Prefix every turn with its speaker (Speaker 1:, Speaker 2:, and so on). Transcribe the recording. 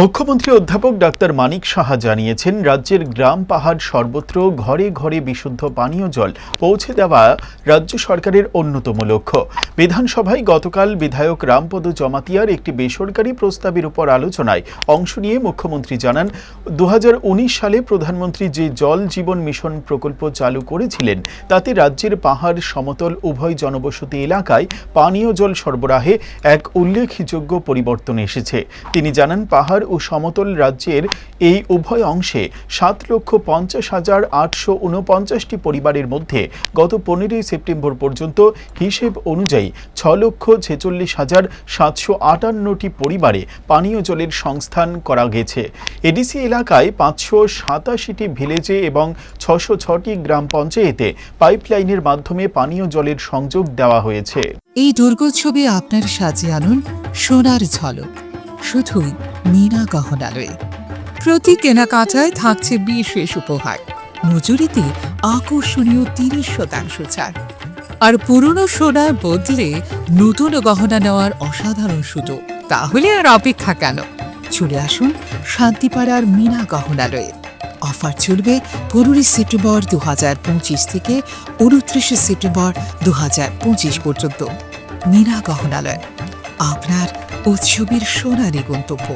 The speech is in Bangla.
Speaker 1: মুখ্যমন্ত্রী অধ্যাপক ডাক্তার মানিক সাহা জানিয়েছেন, রাজ্যের গ্রাম পাহাড় সর্বত্র ঘরে ঘরে বিশুদ্ধ পানীয় জল পৌঁছে দেওয়া রাজ্য সরকারের অন্যতম লক্ষ্য। বিধানসভায় গতকাল বিধায়ক রামপদ জমাতিয়ার একটি বেসরকারি প্রস্তাবের উপর আলোচনায় অংশ নিয়ে মুখ্যমন্ত্রী জানান দু হাজার উনিশ সালে প্রধানমন্ত্রী যে জল জীবন মিশন প্রকল্প চালু করেছিলেন, তাতে রাজ্যের পাহাড় সমতল উভয় জনবসতি এলাকায় পানীয় জল সরবরাহে এক উল্লেখযোগ্য পরিবর্তন এসেছে। তিনি জানান, পাহাড় ও সমতল রাজ্যের এই উভয় অংশে সাত লক্ষ পঞ্চাশ হাজার আটশো উনপঞ্চাশটি পরিবারের মধ্যে গত পনেরোই সেপ্টেম্বর পর্যন্ত হিসেব অনুযায়ী ছ লক্ষ ছেচল্লিশ হাজার সাতশো আটান্নটি পরিবারে পানীয় জলের সংস্থান করা গেছে। এডিসি এলাকায় পাঁচশো সাতাশিটি ভিলেজে এবং ছশো ছটি গ্রাম পঞ্চায়েতে পাইপলাইনের মাধ্যমে পানীয় জলের সংযোগ দেওয়া হয়েছে।
Speaker 2: এই দুর্গোৎসবে আপনার সাজিয়ে আনুন সোনার ঝলক। শুধুই মীনা গহনালয়ে প্রতি কেনাকাটায় থাকছে বিশেষ উপহার। মজুরিতে আকর্ষণীয় তিরিশ শতাংশ ছাড়। আর পুরনো সোনার বদলে নতুন গহনা নেওয়ার অসাধারণ সুযোগ। তাহলে আর অপেক্ষা কেন? চলে আসুন শান্তিপাড়ার মীনা গহনালয়ে অফার চলবে পনেরোই সেপ্টেম্বর দু হাজার পঁচিশ থেকে উনত্রিশে সেপ্টেম্বর দু হাজার পঁচিশ পর্যন্ত। মীনা গহনালয় আপনার উৎসবের সোনালী গন্তব্য